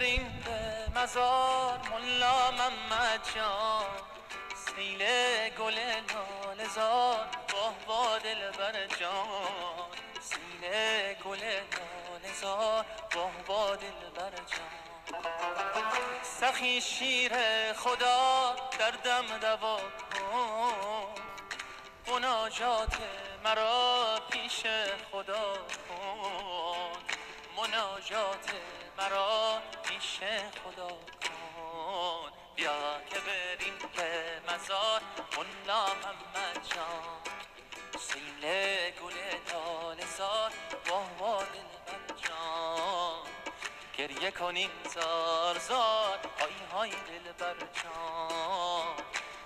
به مزار ملا محمد جان. سیل گل لالزار واه وا دلبر جان. سیل گل لالزار واه وا دلبر جان. سخی شیر خدا در دم دوا کن. مناجات مرا پیش خدا کن. مناجات مرا پیش خدا کن. بیا که بریم به مزار. ملا محمد جان. سیل گل لاله زار. واه واه دلبر جان. گریه کنیم زار زار. های های دلبر جان.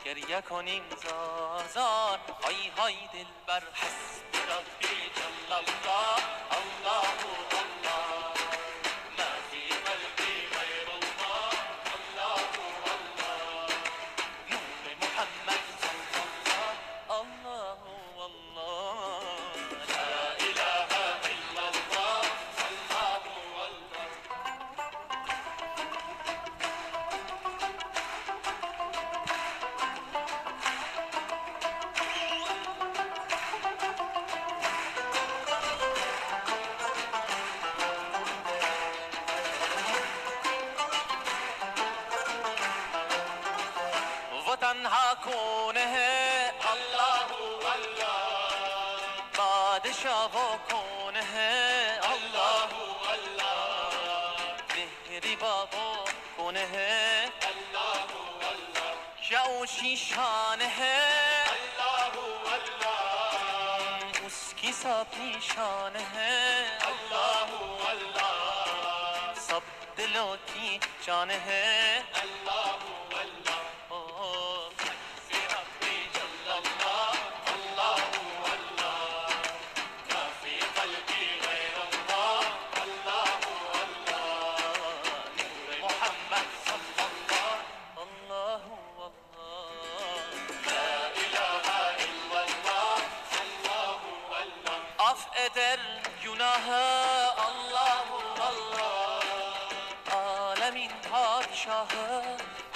گریه کنیم زار زار. های های دلبر حسبی ربی جل الله الله. तन्हा कौन है। अल्लाह अल्लाह। बादशाह वो कौन है। अल्लाह अल्लाह। मेहरी बाबो कौन है। अल्लाह अल्लाह। ऊँची शान है। अल्लाह अल्लाह। उसकी सब निशान है। अल्लाह अल्लाह। सब दिलों की जान है। अल्लाह Af eder günahı Allahu Allah. Alemin padişahı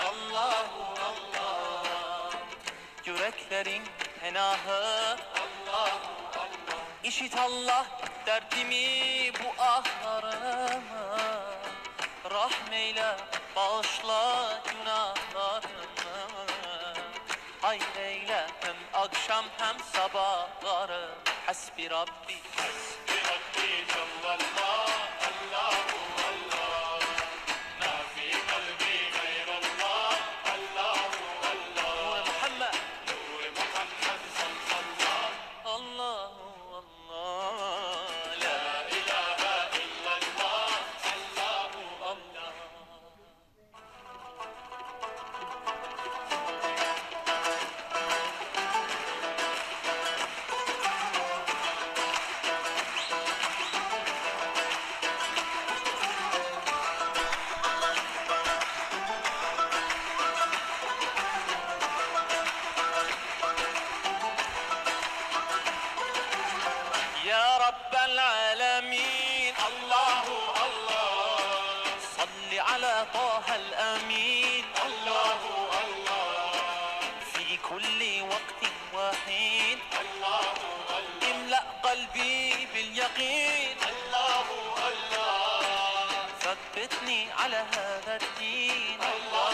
Allahu Allah. Yüreklerin penahı Allahu Allah. İşit Allah derdimi bu ahlarımı Rahmeyle bağışla günahlarımı. Hayır eyle hem akşam hem sabahları حسبي ربي حسبي الله الله. صل على طه الأمين. الله الله. في كل وقت وحين. الله الله. املأ قلبي باليقين. الله الله. ثبتني على هذا الدين. الله